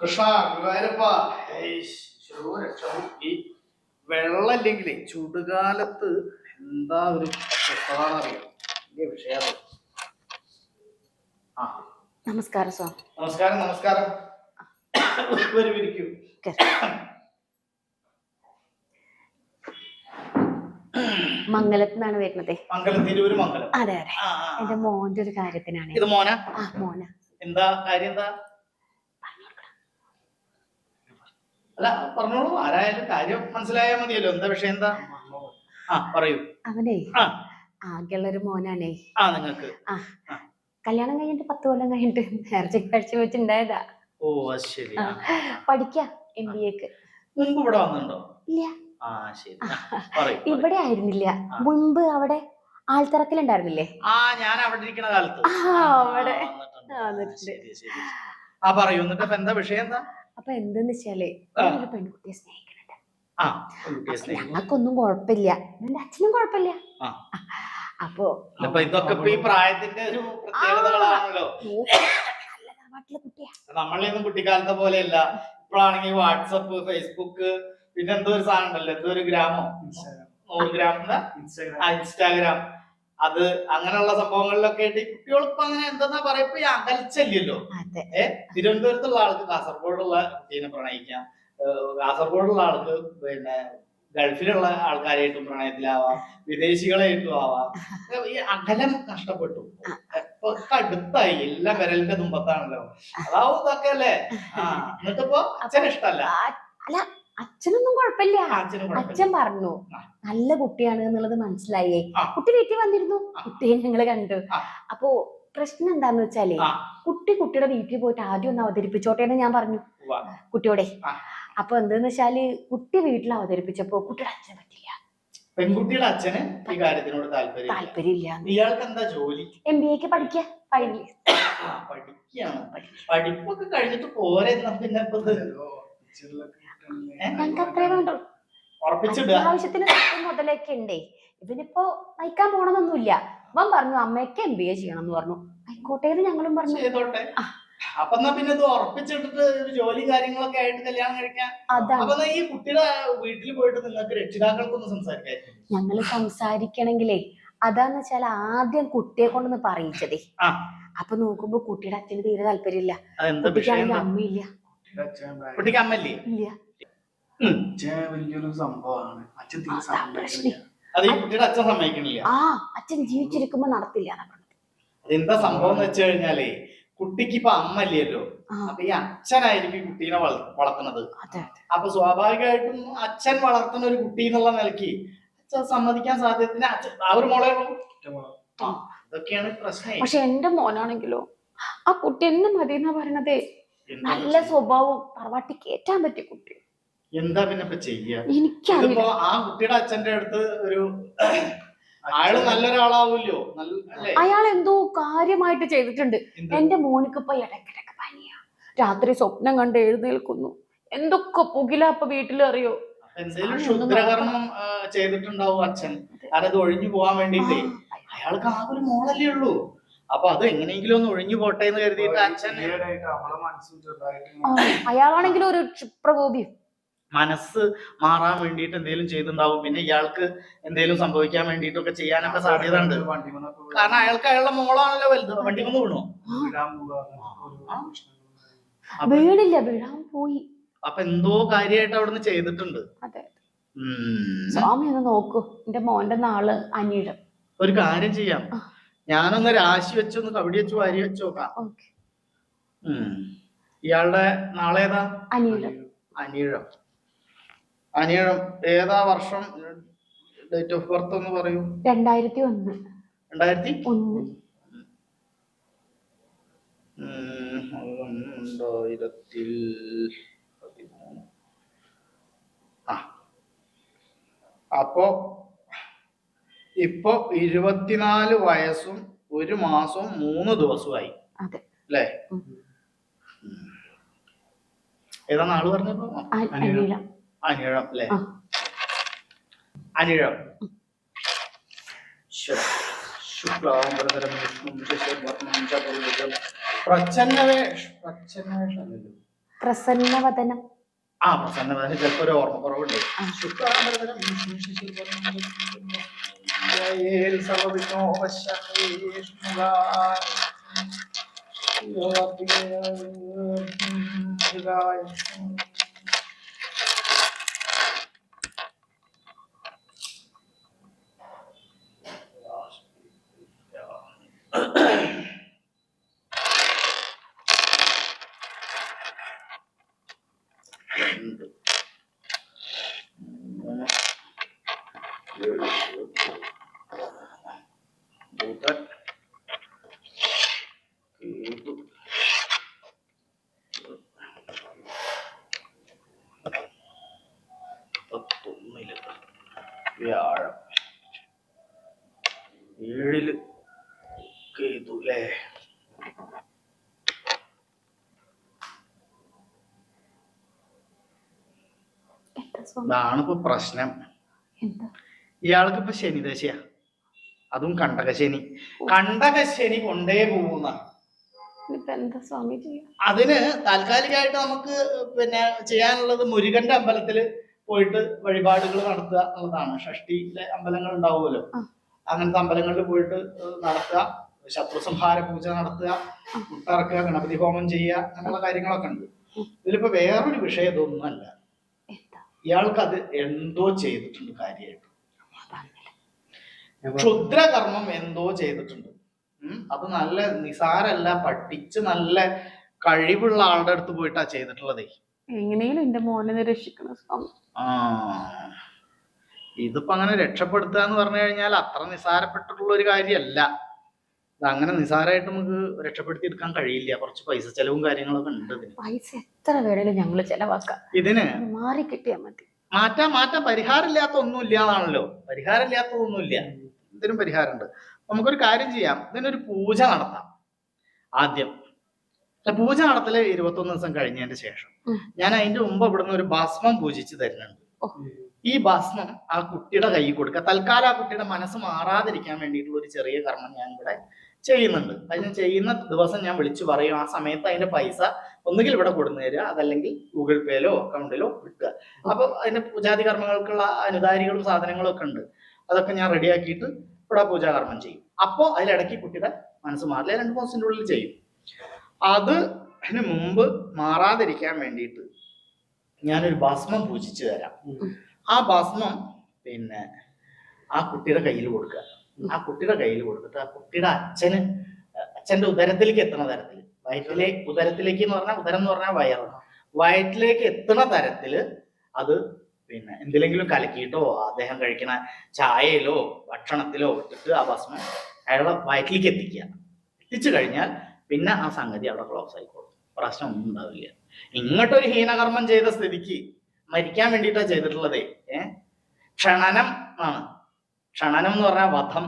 കൃഷ്ണ ഗുരുവായൂരപ്പ. ഈ ചുടുകാലത്ത് എന്താ ഒരു വിഷയം നമസ്കാരം സ്വാമി നമസ്കാരം നമസ്കാരം. വരൂ ഇരിക്കൂ മംഗലത്ത് നിന്നാണ് വരുന്നത്. മംഗലം തിരൂര് മംഗലം. അതെ അതെ. എന്റെ മോന്റെ ഒരു കാര്യത്തിനാണ്. ഇത് മോന? ആ മോന. എന്താ കാര്യം എന്താ? അല്ല പറഞ്ഞോളൂ ആരായാലും കാര്യം മനസ്സിലായാൽ മതിയല്ലോ. എന്താ വിഷയം എന്താ? ആ പറയൂ. അവനെ ആ. ആകെയുള്ള ഒരു മോനാണേ. ആ നിങ്ങക്ക് ആ. കല്യാണം കഴിഞ്ഞിട്ട് പത്ത് കൊല്ലം കഴിഞ്ഞിട്ട് നേർച്ച കഴിച്ചു വെച്ചിണ്ടായതാ ഓ അത് ശരി. പഠിക്ക എം ബി എക്ക് മുമ്പ് ഇവിടെ വന്നിട്ടുണ്ടോ? ഇല്ല. ആ ശരി. ഇവിടെ ആയിരുന്നില്ല. മുമ്പ് മുൻപ് അവിടെ ആൾത്തിറക്കലുണ്ടായിരുന്നില്ലേ? ആ ഞാൻ അവിടെ ഇരിക്കുന്ന കാലത്ത്. ആ, അവിടെ. ആ പറയൂ. എന്നിട്ട് എന്താ വിഷയം എന്താ? അപ്പൊ എന്തെന്ന് വെച്ചാൽ. ഞാനൊരു പെൺകുട്ടിയെ സ്നേഹിക്കുന്നുണ്ട്. ഞങ്ങൾക്കൊന്നും കുഴപ്പമില്ല. എന്റെ അച്ഛനും കുഴപ്പമില്ല. അപ്പൊ ഇതൊക്കെ ഈ പ്രായത്തിന്റെ ഒരു പ്രത്യേകതകളാണല്ലോ. നല്ല കുട്ടിയാ. നമ്മളെയൊന്നും കുട്ടിക്കാലത്തെ പോലെയല്ല. ഇപ്പോഴാണെങ്കിൽ വാട്സപ്പ് ഫേസ്ബുക്ക് പിന്നെ എന്തോ ഒരു സാധനം ഉണ്ടല്ലോ. എന്തോ ഒരു ഗ്രാമോ. നൂറ് ഗ്രാം ഇൻസ്റ്റാഗ്രാം. അത് അങ്ങനെയുള്ള സംഭവങ്ങളിലൊക്കെ ആയിട്ട് ഈ കുട്ടികൾക്ക് അങ്ങനെ എന്താ പറയാ ഇപ്പൊ ഈ അകൽച്ചല്ലോ അതെ. ഏ? തിരുവനന്തപുരത്തുള്ള ആൾക്ക് കാസർഗോഡുള്ള കുട്ടീനെ പ്രണയിക്കാം. ഏഹ് കാസർഗോഡുള്ള ആൾക്ക് പിന്നെ ഗൾഫിലുള്ള ആൾക്കാരായിട്ടും പ്രണയത്തിലാവാം. വിദേശികളായിട്ടും ആവാം. ഈ അകലം നഷ്ടപ്പെട്ടു. ഇപ്പൊ അടുത്തായി എല്ലാം വിരലിന്റെ തുമ്പത്താണല്ലോ അതാവും ഇതൊക്കെ അല്ലേ? ആ എന്നിട്ടിപ്പോ അച്ഛനിഷ്ടല്ല അച്ഛനൊന്നും കുഴപ്പമില്ല. അച്ഛൻ പറഞ്ഞു നല്ല കുട്ടിയാണ് എന്നുള്ളത് മനസ്സിലായേ. കുട്ടി വീട്ടിൽ വന്നിരുന്നു. കുട്ടിയെ ഞങ്ങൾ കണ്ടു. അപ്പോ പ്രശ്നം എന്താന്ന് വെച്ചാലേ. കുട്ടി കുട്ടിയുടെ വീട്ടിൽ പോയിട്ട് ആദ്യം ഒന്ന് അവതരിപ്പിച്ചോട്ടെ എന്ന് ഞാൻ പറഞ്ഞു. കുട്ടിയോടെ. അപ്പൊ എന്താന്ന് വെച്ചാൽ കുട്ടി വീട്ടിൽ അവതരിപ്പിച്ചപ്പോ കുട്ടിയുടെ അച്ഛനെ പറ്റില്ല. പെൺകുട്ടിയുടെ അച്ഛന് ഈ കാര്യത്തിനോട് താല്പര്യം താല്പര്യമില്ല. ഇയാൾക്ക് എന്താ ജോലി എം ബി എക്ക് പഠിക്ക. ഫൈനലി ആ, പഠിക്കുകയാണ് പഠിപ്പൊക്കെ കഴിഞ്ഞിട്ട് പോരെ പിന്നെ ഞങ്ങൾക്ക് അത്രേ ആവശ്യത്തിന് മുതലൊക്കെ ഉണ്ടേ. ഇവനിപ്പോ നയിക്കാൻ പോണമെന്നൊന്നുമില്ല അവൻ പറഞ്ഞു അമ്മയ്ക്ക് എം ബി എ ചെയ്യണം എന്ന് പറഞ്ഞു. ആയിക്കോട്ടെ എന്ന് ഞങ്ങളും പറഞ്ഞു. അപ്പൊ പിന്നെ ഇത് ഉറപ്പിച്ചിട്ടിട്ട് ഒരു ജോലി കാര്യങ്ങളൊക്കെ ആയിട്ട് കല്യാണം കഴിക്കാൻ അപ്പൊ ഈ കുട്ടിയുടെ വീട്ടിൽ പോയിട്ട് നിങ്ങൾക്ക് രക്ഷിതാക്കൾക്കൊന്ന് സംസാരിക്കാൻ ഞങ്ങൾ സംസാരിക്കണെങ്കിലേ അതാന്ന് വെച്ചാൽ ആദ്യം കുട്ടിയെ കൊണ്ടൊന്ന് പറയിച്ചതേ. അപ്പൊ നോക്കുമ്പോ കുട്ടിയുടെ അച്ഛന് തീരെ താല്പര്യമില്ല. കുട്ടിക്ക് കുട്ടിക്കാണെങ്കിൽ? അമ്മയില്ല. കുട്ടിക്ക് അമ്മല്ലേ ഇല്ല. അച്ഛൻ വലിയൊരു സംഭവമാണ്. അച്ഛൻ തീരെ. സമ്മതിക്കുന്നില്ല. അത് ഈ കുട്ടിയുടെ അച്ഛൻ സമ്മതിക്കണില്ല ആ അച്ഛൻ ജീവിച്ചിരിക്കുമ്പോ നടത്തില്ല. എന്താ സംഭവം എന്ന് വെച്ച് കഴിഞ്ഞാലേ കുട്ടിക്ക് ഇപ്പൊ അമ്മ ഇല്ലല്ലോ അപ്പൊ ഈ അച്ഛനായിരിക്കും കുട്ടീനെ വളർത്തുന്നത്. അതെ അപ്പൊ സ്വാഭാവികമായിട്ടും അച്ഛൻ വളർത്തുന്ന ഒരു കുട്ടി എന്നുള്ള നിലയ്ക്ക് അച്ഛൻ സമ്മതിക്കാൻ സാധ്യത ആ ഒരു മോളെ ഇതൊക്കെയാണ് പ്രശ്നം. പക്ഷെ എന്റെ മോനാണെങ്കിലോ ആ കുട്ടി എന്നെ മതി എന്നാ പറയണതേ നല്ല? സ്വഭാവം പറവാട്ടി കേറ്റാൻ പറ്റിയ കുട്ടി എന്താ പിന്നെ ഇപ്പൊ ചെയ്യാ? ഇതിപ്പോ ആ കുട്ടിയുടെ അച്ഛന്റെ അടുത്ത് ഒരു അയാൾ നല്ലൊരാളാവൂല്ലോ? അയാൾ എന്തോ കാര്യമായിട്ട് ചെയ്തിട്ടുണ്ട്? എന്റെ മോനിക്ക് ഇപ്പൊ ഇടയ്ക്കിടയ്ക്ക് പനിയാ. രാത്രി സ്വപ്നം കണ്ട് എഴുന്നേൽക്കുന്നു. എന്തൊക്കെ പുകില അപ്പൊ വീട്ടിൽ അറിയോ എന്തെങ്കിലും ക്ഷുദ്രകർമ്മം ചെയ്തിട്ടുണ്ടാവും അച്ഛൻ. അത്. ഒഴിഞ്ഞു പോവാൻ വേണ്ടിട്ടേ അയാൾക്ക് ആ ഒരു മോളല്ലേ ഉള്ളൂ. അപ്പൊ അത് എങ്ങനെയെങ്കിലും ഒന്ന് ഒഴിഞ്ഞു പോട്ടെ എന്ന് കരുതിയിട്ട് അച്ഛൻ അയാളാണെങ്കിലും ഒരു ക്ഷിപ്രകോപി മനസ്സ് മാറാൻ വേണ്ടിയിട്ട് എന്തെങ്കിലും ചെയ്തിട്ടുണ്ടാവും. പിന്നെ ഇയാൾക്ക് എന്തെങ്കിലും സംഭവിക്കാൻ വേണ്ടിയിട്ടൊക്കെ ചെയ്യാനൊക്കെ സാധ്യത ഉണ്ട് കാരണം അയാൾക്ക് അയാളുടെ മോളാണല്ലോ വലുത്. വണ്ടി വന്ന് വീണു? വീടില്ല വീഴാൻ പോയി. അപ്പൊ എന്തോ കാര്യമായിട്ട് അവിടുന്ന് ചെയ്തിട്ടുണ്ട്. സ്വാമി ഒന്ന് നോക്കൂ. എന്റെ മോന്റെ നാൾ അനിഴം. ഒരു കാര്യം ചെയ്യാം. ഞാനൊന്ന് രാശി വെച്ചൊന്ന് കവടി വെച്ച് വാരി വെച്ച് നോക്കാം. ഇയാളുടെ നാളേതാ? ഏതാ അനിഴം. അനിഴം. അനിഴം ഏതാ വർഷം? ഡേറ്റ് ഓഫ് ബർത്ത് ഒന്ന് പറയൂ. രണ്ടായിരത്തി ഒന്ന്. രണ്ടായിരത്തി ഒന്ന്. രണ്ടായിരത്തിൽ പതിമൂന്ന്. ആ. അപ്പോ ഇപ്പൊ ഇരുപത്തിനാല് വയസ്സും ഒരു മാസവും മൂന്ന് ദിവസമായി അല്ലേ. ഏതാ നാൾ പറഞ്ഞപ്പോ അനിഴം അല്ലെ. അനിഴം. ശ- ശുക്ലാംബരധരം വിഷ്ണും ശശിവർണം പ്രച്ഛന്നവേഷ പ്രച്ഛന്നവേഷമല്ലല്ലോ. പ്രസന്നവദനം. ആ പ്രസന്നവദന ചിലപ്പോ ഒരു ഓർമ്മക്കുറവുണ്ട്. ആ. ശുക്ലാംബരധരം ജയേൽ അല്ലേ? ഇതാണിപ്പോ പ്രശ്നം. ഇയാൾക്ക് ഇപ്പൊ ശനിദശയാ അതും കണ്ടകശനി. കണ്ടകശനി കൊണ്ടേ പോകുന്ന. അതിന് താൽക്കാലികമായിട്ട് നമുക്ക് പിന്നെ ചെയ്യാനുള്ളത് മുരുകന്റെ അമ്പലത്തിൽ പോയിട്ട് വഴിപാടുകൾ നടത്തുക എന്നുള്ളതാണ്. ഷഷ്ടിയിലെ അമ്പലങ്ങൾ ഉണ്ടാവുമല്ലോ. അങ്ങനത്തെ അമ്പലങ്ങളിൽ പോയിട്ട് നടത്തുക. ശത്രു സംഹാര പൂജ നടത്തുക മുട്ടറക്കുക ഗണപതി ഹോമം ചെയ്യുക അങ്ങനെയുള്ള കാര്യങ്ങളൊക്കെ ഉണ്ട്. ഇതിലിപ്പോ വേറൊരു വിഷയം ഇതൊന്നുമല്ല. എന്താ? ഇയാൾക്ക് അത് എന്തോ ചെയ്തിട്ടുണ്ട് കാര്യമായിട്ട്. ക്ഷുദ്രകർമ്മം എന്തോ ചെയ്തിട്ടുണ്ട്. ഉം. അത് നല്ല നിസാരല്ല പഠിച്ച് നല്ല കഴിവുള്ള ആളുടെ അടുത്ത് പോയിട്ടാ ചെയ്തിട്ടുള്ളതേ. എങ്ങനെയും എന്റെ മോനെ രക്ഷിക്കണം ആ ഇതിപ്പോ അങ്ങനെ രക്ഷപ്പെടുത്തുക എന്ന് പറഞ്ഞു കഴിഞ്ഞാൽ അത്ര നിസാരപ്പെട്ടിട്ടുള്ള ഒരു കാര്യമല്ല അങ്ങനെ നിസാരമായിട്ട് നമുക്ക് രക്ഷപ്പെടുത്തി എടുക്കാൻ കഴിയില്ല. കുറച്ച് പൈസ ചെലവും കാര്യങ്ങളൊക്കെ ഉണ്ട് ഇതിന്. പൈസ എത്ര വേണേലും ഞങ്ങൾ ചെലവാക്കാം. ഇതിന്? മാറി കിട്ടിയാ മതി. മാറ്റാൻ മാറ്റാൻ പരിഹാരമില്ലാത്ത ഒന്നും ഇല്ലാന്നാണല്ലോ പരിഹാരമില്ലാത്തതൊന്നുമില്ല. ഇതിനും പരിഹാരമുണ്ട്. നമുക്കൊരു കാര്യം ചെയ്യാം. ഇതിനൊരു പൂജ നടത്താം. ആദ്യം. പൂജ നടത്തൽ ഇരുപത്തൊന്ന് ദിവസം കഴിഞ്ഞതിന്റെ ശേഷം. ഞാൻ അതിന്റെ മുമ്പ് ഇവിടുന്ന് ഒരു ഭസ്മം പൂജിച്ച് തരുന്നുണ്ട്. ഈ ഭസ്മം ആ കുട്ടിയുടെ കൈ കൊടുക്കുക. തൽക്കാലം ആ കുട്ടിയുടെ മനസ്സ് മാറാതിരിക്കാൻ വേണ്ടിയിട്ടുള്ള ഒരു ചെറിയ കർമ്മം ഞാൻ ഇവിടെ ചെയ്യുന്നുണ്ട്. അതിന് ചെയ്യുന്ന ദിവസം ഞാൻ വിളിച്ചു പറയും ആ സമയത്ത് അതിന്റെ പൈസ ഒന്നുകിൽ ഇവിടെ കൊടുന്നു തരിക അതല്ലെങ്കിൽ ഗൂഗിൾ പേയിലോ അക്കൗണ്ടിലോ വിട്ടുക അപ്പൊ അതിന്റെ പൂജാതി കർമ്മങ്ങൾക്കുള്ള അനുദാരികളും സാധനങ്ങളും ഒക്കെ ഉണ്ട്. അതൊക്കെ ഞാൻ റെഡിയാക്കിയിട്ട് ഇവിടെ പൂജാകർമ്മം ചെയ്യും. അപ്പോൾ അതിലിടയ്ക്ക് കുട്ടിയുടെ മനസ്സ് മാറില്ല രണ്ട് മാസത്തിന്റെ ഉള്ളിൽ ചെയ്യും. അത് അതിന് മുമ്പ് മാറാതിരിക്കാൻ വേണ്ടിയിട്ട് ഞാനൊരു ഭസ്മം പൂജിച്ചു തരാം. ആ ഭസ്മം പിന്നെ ആ കുട്ടിയുടെ കയ്യിൽ കൊടുക്കുക. ആ കുട്ടിയുടെ കയ്യിൽ കൊടുത്തിട്ട് ആ കുട്ടിയുടെ അച്ഛന് അച്ഛന്റെ ഉദരത്തിലേക്ക് എത്തുന്ന തരത്തിൽ വയറ്റിലെ ഉദരത്തിലേക്ക് എന്ന് പറഞ്ഞാൽ ഉദരം എന്ന് പറഞ്ഞാൽ വയറ്. വയറ്റിലേക്ക് എത്തുന്ന തരത്തിൽ അത് പിന്നെ എന്തിലെങ്കിലും കലക്കിയിട്ടോ അദ്ദേഹം കഴിക്കുന്ന ചായയിലോ ഭക്ഷണത്തിലോ ഇട്ടിട്ട് ആ ഭസ്മം അയാളെ വയറ്റിലേക്ക് എത്തിക്കുക. എത്തിച്ചു കഴിഞ്ഞാൽ പിന്നെ ആ സംഗതി അവിടെ ക്ലോസ് ആയിക്കോളും. പ്രശ്നമൊന്നും ഉണ്ടാവില്ല. ഇങ്ങോട്ടൊരു ഹീനകർമ്മം ചെയ്ത സ്ഥിതിക്ക് മരിക്കാൻ വേണ്ടിയിട്ടാണ് ചെയ്തിട്ടുള്ളതേ. ഏഹ് ക്ഷണനം ആണ്. ക്ഷണനം എന്ന് പറഞ്ഞാൽ വധം.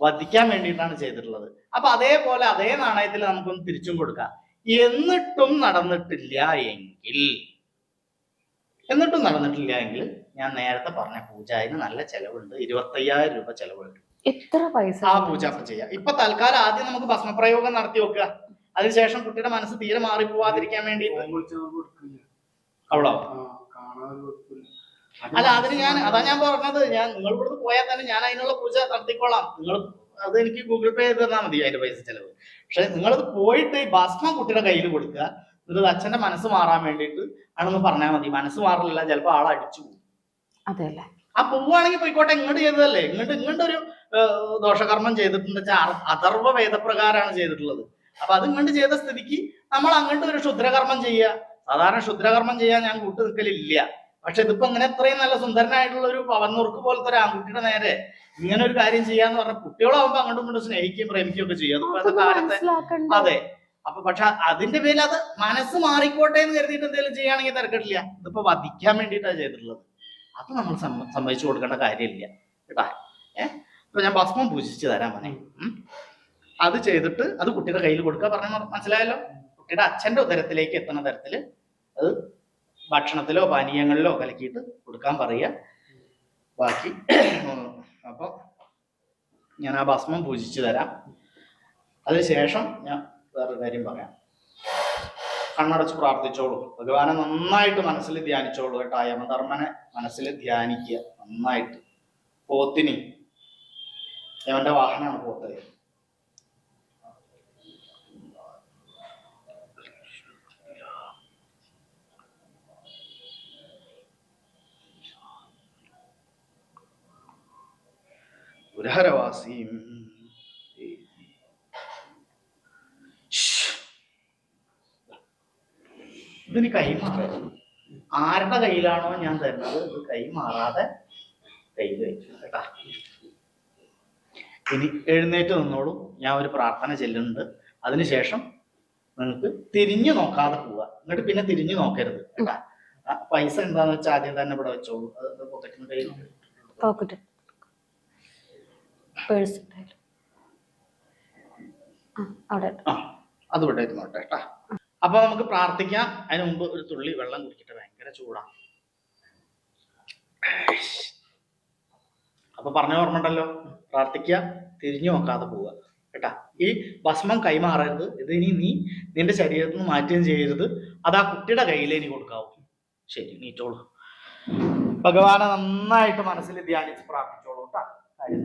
വധിക്കാൻ വേണ്ടിയിട്ടാണ് ചെയ്തിട്ടുള്ളത്. അപ്പൊ അതേപോലെ അതേ നാണയത്തിൽ നമുക്കൊന്ന് തിരിച്ചും കൊടുക്കാം. എന്നിട്ടും നടന്നിട്ടില്ല എങ്കിൽ എന്നിട്ടും നടന്നിട്ടില്ല എങ്കിൽ ഞാൻ നേരത്തെ പറഞ്ഞ പൂജാതിന് നല്ല ചെലവുണ്ട്. ഇരുപത്തയ്യായിരം രൂപ ചെലവുണ്ട്. എത്ര പൈസ? ആ പൂജ അപ്പൊ ചെയ്യാം. ഇപ്പൊ തൽക്കാലം ആദ്യം നമുക്ക് ഭസ്മപ്രയോഗം നടത്തി വെക്കുക. അതിനുശേഷം കുട്ടിയുടെ മനസ്സ് തീരെ മാറിപ്പോവാതിരിക്കാൻ വേണ്ടി അവളോ? അല്ല അതിന് ഞാൻ അതാ ഞാൻ പറഞ്ഞത്. ഞാൻ നിങ്ങൾ ഇവിടുന്ന് പോയാൽ തന്നെ ഞാൻ അതിനുള്ള പൂജ നടത്തിക്കോളാം. നിങ്ങൾ അത് എനിക്ക് ഗൂഗിൾ പേ ചെയ്ത് തന്നാൽ മതി അതിന്റെ പൈസ ചെലവ്. പക്ഷെ നിങ്ങളത് പോയിട്ട് ഈ ഭസ്മം കുട്ടിയുടെ കയ്യിൽ കൊടുക്കുക. എന്നിട്ട് അച്ഛന്റെ മനസ്സ് മാറാൻ വേണ്ടിയിട്ട് ആണെന്ന് പറഞ്ഞാൽ മതി. മനസ്സ് മാറില്ല ചിലപ്പോൾ ആൾ അടിച്ചു പോകും. ആ പോവുകയാണെങ്കിൽ പോയിക്കോട്ടെ ഇങ്ങോട്ട് ചെയ്തതല്ലേ? ഇങ്ങോട്ട് ഇങ്ങോട്ട് ഒരു ദോഷകർമ്മം ചെയ്തിട്ടുണ്ട്. വെച്ചാൽ അഥർവ വേദപ്രകാരമാണ് ചെയ്തിട്ടുള്ളത്. അപ്പൊ അത് ഇങ്ങോട്ട് ചെയ്ത സ്ഥിതിക്ക് നമ്മൾ അങ്ങോട്ട് ഒരു ക്ഷുദ്രകർമ്മം ചെയ്യുക. സാധാരണ ക്ഷുദ്രകർമ്മം ചെയ്യാൻ ഞാൻ കൂട്ടു നിൽക്കലില്ല പക്ഷെ ഇതിപ്പോ ഇങ്ങനെ ഇത്രയും നല്ല സുന്ദരനായിട്ടുള്ള ഒരു പവന്നുറുക്ക് പോലത്തെ ഒരു ആൺകുട്ടിയുടെ നേരെ ഇങ്ങനെ ഒരു കാര്യം ചെയ്യാന്ന് പറഞ്ഞ കുട്ടികളാവുമ്പോ അങ്ങോട്ടും ഇങ്ങോട്ടും സ്നേഹിക്കുകയും പ്രേമിക്കുകയും ഒക്കെ ചെയ്യും. അതിപ്പോ കാലത്തെ അതെ. അപ്പൊ പക്ഷെ അതിന്റെ പേരിൽ അത് മനസ്സ് മാറിക്കോട്ടെ എന്ന് കരുതിയിട്ട് എന്തെങ്കിലും ചെയ്യുകയാണെങ്കിൽ തിരക്കിട്ടില്ല ഇതിപ്പോ വധിക്കാൻ വേണ്ടിയിട്ടാണ് ചെയ്തിട്ടുള്ളത്. അത് നമ്മൾ സമ്മ- സമ്മതിച്ചു കൊടുക്കേണ്ട കാര്യമില്ല. കേട്ടാ? ഏഹ് അപ്പൊ ഞാൻ ഭസ്മം പൂജിച്ചു തരാൻ മതി അത് ചെയ്തിട്ട് അത് കുട്ടിയുടെ കയ്യിൽ കൊടുക്കുക പറഞ്ഞ മനസ്സിലായല്ലോ? കുട്ടിയുടെ അച്ഛന്റെ ഉദരത്തിലേക്ക് എത്തുന്ന തരത്തിൽ അത് ഭക്ഷണത്തിലോ പാനീയങ്ങളിലോ കലക്കിയിട്ട് കൊടുക്കാൻ പറയുക. ബാക്കി അപ്പോൾ ഞാൻ ആ ഭസ്മം പൂജിച്ചു തരാം. അതിനുശേഷം ഞാൻ വേറൊരു കാര്യം പറയാം. കണ്ണടച്ച് പ്രാർത്ഥിച്ചോളൂ. ഭഗവാനെ നന്നായിട്ട് മനസ്സിൽ ധ്യാനിച്ചോളൂ കേട്ടോ. യമധർമ്മനെ മനസ്സിൽ ധ്യാനിക്കുക നന്നായിട്ട്. പോത്തിനി യവന്റെ വാഹനമാണ് പോത്ത് പുരഹരവാസിയും ഇതിന് കൈമാറരുത് ആരുടെ കയ്യിലാണോ ഞാൻ തരുന്നത് ഇത് കൈമാറാതെ കയ്യിൽ വെച്ചു കേട്ടാ. ഇനി എഴുന്നേറ്റ് നിന്നോളൂ. ഞാൻ ഒരു പ്രാർത്ഥന ചെല്ലുന്നുണ്ട്. അതിനുശേഷം നിങ്ങൾക്ക് തിരിഞ്ഞു നോക്കാതെ പോവുക. എന്നിട്ട് പിന്നെ തിരിഞ്ഞു നോക്കരുത് കേട്ടാ. പൈസ എന്താന്ന് വെച്ചാൽ ആദ്യം തന്നെ ഇവിടെ വെച്ചോളൂ. അത് പൊക്കറ്റിന് കയ്യിൽ പേഴ്സ്. ആ അത് ഇവിടെ ഇരുന്നോട്ടെ അപ്പൊ നമുക്ക് പ്രാർത്ഥിക്കാം. അതിന് മുമ്പ് ഒരു തുള്ളി വെള്ളം കുടിക്കട്ടെ. ഭയങ്കര ചൂടാ. അപ്പൊ പറഞ്ഞ ഓർമ്മ ഉണ്ടല്ലോ പ്രാർത്ഥിക്കുക തിരിഞ്ഞു നോക്കാതെ പോവുക കേട്ടാ. ഈ ഭസ്മം കൈമാറരുത്. ഇത് ഇനി നീ നിന്റെ ശരീരത്തിൽ നിന്ന് മാറ്റുകയും ചെയ്യരുത്. അത് ആ കുട്ടിയുടെ കയ്യിലേ ഇനി കൊടുക്കാവൂ. ശരി നീറ്റോളൂ. ഭഗവാനെ നന്നായിട്ട് മനസ്സിൽ ധ്യാനിച്ച് പ്രാർത്ഥിച്ചോളൂ കേട്ടാ. കാര്യം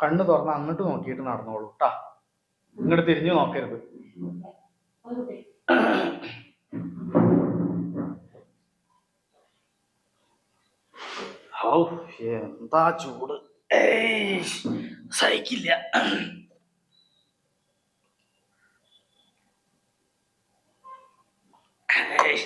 കണ്ണ് തുറന്ന് അങ്ങോട്ട് നോക്കിയിട്ട് നടന്നോളൂ കേട്ടാ ഇങ്ങോട്ട് തിരിഞ്ഞു നോക്കരുത്. എന്താ ചൂട്? സഹിക്കില്ല. ഏയ്.